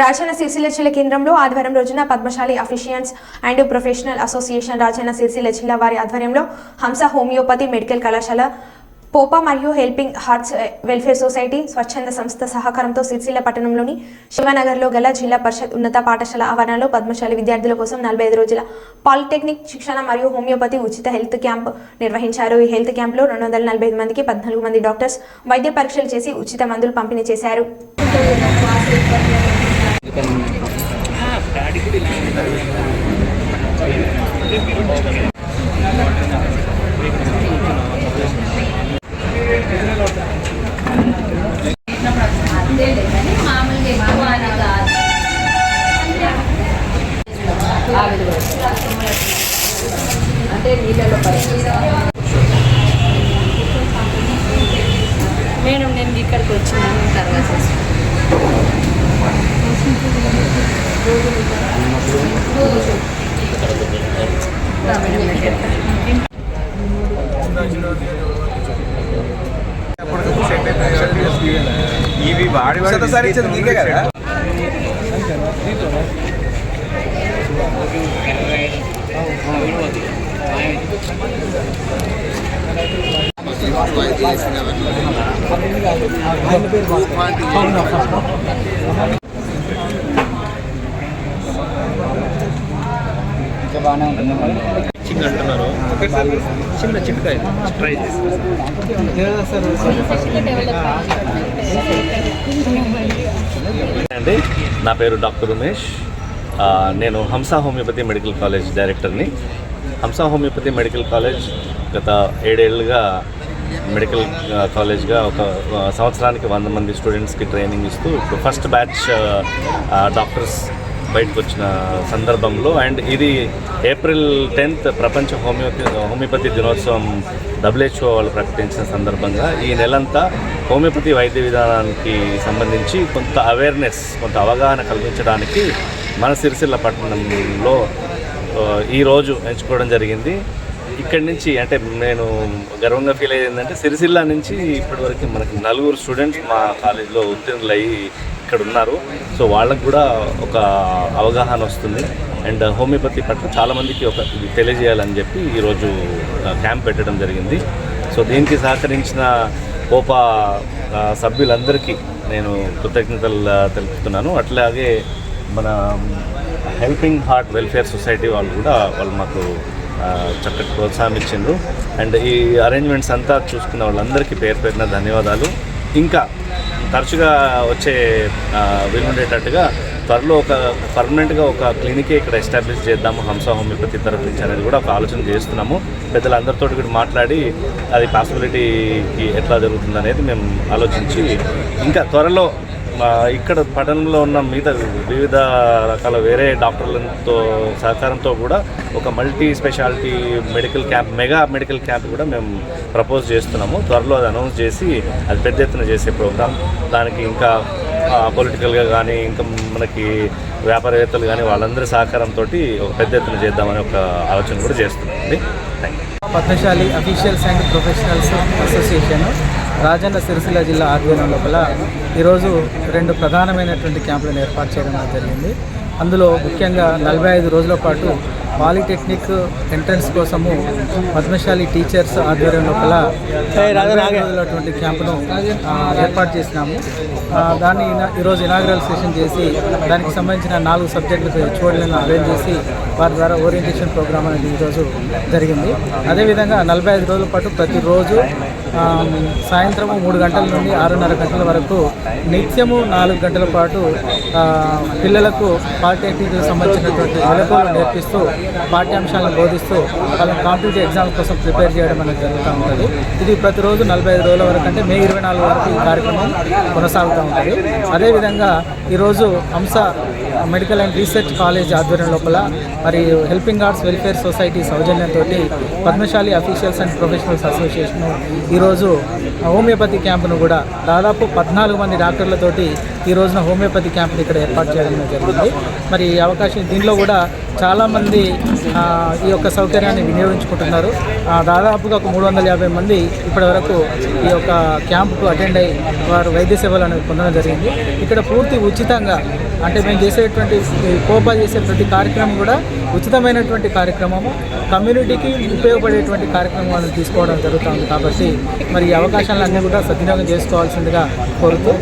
రాజన్న సిరిసిల్ల జిల్లా కేంద్రంలో ఆదివారం రోజున Padmashali officials and professional association Rajanna Sircilla జిల్లా వారి ఆధ్వర్యంలో హంస హోమియోపతి మెడికల్ కళాశాల పోపా మరియు హెల్పింగ్ హార్ట్స్ వెల్ఫేర్ సొసైటీ స్వచ్ఛంద సంస్థ సహకారంతో సిరిసిల్ల పట్టణంలోని శివనగర్లో గల జిల్లా పరిషత్ ఉన్నత పాఠశాల ఆవరణలో పద్మశాలి విద్యార్థుల కోసం నలభై ఐదు రోజుల పాలిటెక్నిక్ శిక్షణ మరియు హోమియోపతి ఉచిత హెల్త్ క్యాంప్ నిర్వహించారు. ఈ హెల్త్ క్యాంప్లో రెండు వందల నలభై ఐదు మందికి పద్నాలుగు మంది డాక్టర్స్ వైద్య పరీక్షలు చేసి ఉచిత మందులు పంపిణీ చేశారు. అంటే నీళ్ళలో మేడం నేను ఇక్కడికి వచ్చినాను. తర్వాత ఇవి వాడి వాడి ఇచ్చేది నీకే కదా? అంటున్నారు చిన్న ట్రై చేసి అండి నా పేరు డాక్టర్ ఉమేష్. నేను హంస హోమియోపతి మెడికల్ కాలేజ్ డైరెక్టర్ని. హంస హోమియోపతి మెడికల్ కాలేజ్ గత ఏడేళ్ళుగా మెడికల్ కాలేజ్గా ఒక సంవత్సరానికి వంద మంది స్టూడెంట్స్కి ట్రైనింగ్ ఇస్తూ ఇప్పుడు ఫస్ట్ బ్యాచ్ డాక్టర్స్ బయటకు వచ్చిన సందర్భంలో అండ్ ఇది ఏప్రిల్ టెన్త్ ప్రపంచ హోమియోపతి హోమియోపతి దినోత్సవం డబ్ల్యూహెచ్ఓ వాళ్ళు ప్రకటించిన సందర్భంగా ఈ నెలంతా హోమియోపతి వైద్య విధానానికి సంబంధించి కొంత అవేర్నెస్ కొంత అవగాహన కల్పించడానికి మన సిరిసిల్ల పట్టణంలో ఈరోజు ఎంచుకోవడం జరిగింది. ఇక్కడి నుంచి అంటే నేను గర్వంగా ఫీల్ అయ్యేది ఏంటంటే సిరిసిల్ల నుంచి ఇప్పటివరకు మనకి నలుగురు స్టూడెంట్స్ మా కాలేజీలో ఉత్తీర్ణులయ్యి ఇక్కడ ఉన్నారు సో వాళ్ళకు కూడా ఒక అవగాహన వస్తుంది. అండ్ హోమియోపతి పట్ల చాలామందికి ఒక ఇది తెలియజేయాలని చెప్పి ఈరోజు క్యాంప్ పెట్టడం జరిగింది. సో దీనికి సహకరించిన కోపా సభ్యులందరికీ నేను కృతజ్ఞతలు తెలుపుతున్నాను. అట్లాగే మన హెల్పింగ్ హార్ట్ వెల్ఫేర్ సొసైటీ వాళ్ళు కూడా వాళ్ళు మాకు చక్కటి ప్రోత్సాహం ఇచ్చిండ్రు. అండ్ ఈ అరేంజ్మెంట్స్ అంతా చూసుకున్న వాళ్ళందరికీ పేరు పేరున ధన్యవాదాలు. ఇంకా తరచుగా వచ్చే వీలుండేటట్టుగా త్వరలో ఒక పర్మనెంట్గా ఒక క్లినికే ఇక్కడ ఎస్టాబ్లిష్ చేద్దాము హంస హోమియోపతి తరఫు నుంచి అనేది కూడా ఒక ఆలోచన చేస్తున్నాము. పెద్దలందరితో కూడా మాట్లాడి అది పాసిబిలిటీకి ఎట్లా జరుగుతుంది అనేది మేము ఆలోచించి ఇంకా త్వరలో ఇక్కడ పట్టణంలో ఉన్న మిగతా వివిధ రకాల వేరే డాక్టర్లతో సహకారంతో కూడా ఒక multi speciality medical camp mega medical camp కూడా మేము ప్రపోజ్ చేస్తున్నాము. త్వరలో అది అనౌన్స్ చేసి అది పెద్ద ఎత్తున చేసే ప్రోగ్రామ్. దానికి ఇంకా పొలిటికల్గా కానీ ఇంకా మనకి వ్యాపారవేత్తలు కానీ వాళ్ళందరి సహకారంతో ఒక పెద్ద ఎత్తున చేద్దామని ఒక ఆలోచన కూడా చేస్తున్నామండి. Thank you Padmashali officials and professionals association Rajanna Sircilla జిల్లా ఆధ్వర్యం లోపల ఈరోజు రెండు ప్రధానమైనటువంటి క్యాంపులను ఏర్పాటు చేయడం జరిగింది. అందులో ముఖ్యంగా నలభై ఐదు రోజుల పాటు పాలిటెక్నిక్ ఎంట్రన్స్ కోసము పద్మశాలి టీచర్స్ ఆధ్వర్యం లోపల రోజులటువంటి క్యాంపును ఏర్పాటు చేసినాము. దాన్ని ఈరోజు ఇనాగ్రల్ సెషన్ చేసి దానికి సంబంధించిన నాలుగు సబ్జెక్టులకు చూడలను అరేంజ్ చేసి వారి ద్వారా ఓరియంటేషన్ ప్రోగ్రామ్ అనేది ఈరోజు జరిగింది. అదేవిధంగా నలభై ఐదు రోజుల పాటు ప్రతిరోజు సాయంత్రం మూడు గంటల నుండి ఆరున్నర గంటల వరకు నిత్యము నాలుగు గంటల పాటు పిల్లలకు పాలిటెక్నిక్ సంబంధించినటువంటి మెలకువలు నేర్పిస్తూ పాఠ్యాంశాలను బోధిస్తూ వాళ్ళని కాంపిటేటివ్ ఎగ్జామ్స్ కోసం ప్రిపేర్ చేయడం అనేది జరుగుతూ ఉంటుంది. ఇది ప్రతిరోజు నలభై ఐదు రోజుల వరకు అంటే మే ఇరవై నాలుగు వరకు ఈ కార్యక్రమం కొనసాగుతూ ఉంటుంది. అదేవిధంగా ఈరోజు హంస మెడికల్ అండ్ రీసెర్చ్ కాలేజ్ ఆధ్వర్యం లోపల మరి హెల్పింగ్ ఆర్ట్స్ వెల్ఫేర్ సొసైటీ సౌజన్యంతో Padmashali officials and professionals association ఈరోజు హోమియోపతి క్యాంపును కూడా దాదాపు పద్నాలుగు మంది డాక్టర్లతోటి ఈ రోజున హోమియోపతి క్యాంప్ని ఇక్కడ ఏర్పాటు చేయడం జరిగింది. మరి ఈ అవకాశం దీనిలో కూడా చాలామంది ఈ యొక్క సౌకర్యాన్ని వినియోగించుకుంటున్నారు. దాదాపుగా ఒక మూడు వందల యాభై మంది ఇప్పటి వరకు ఈ యొక్క క్యాంపుకు అటెండ్ అయ్యి వారు వైద్య సేవలు అనేవి పొందడం జరిగింది. ఇక్కడ పూర్తి ఉచితంగా అంటే మేము చేసేటువంటి కోపా చేసే ప్రతి కార్యక్రమం కూడా ఉచితమైనటువంటి కార్యక్రమము. కమ్యూనిటీకి ఉపయోగపడేటువంటి కార్యక్రమాలను తీసుకోవడం జరుగుతుంది కాబట్టి మరి ఈ అవకాశాలన్నీ కూడా సద్వినియోగం చేసుకోవాల్సిందిగా కోరుతూ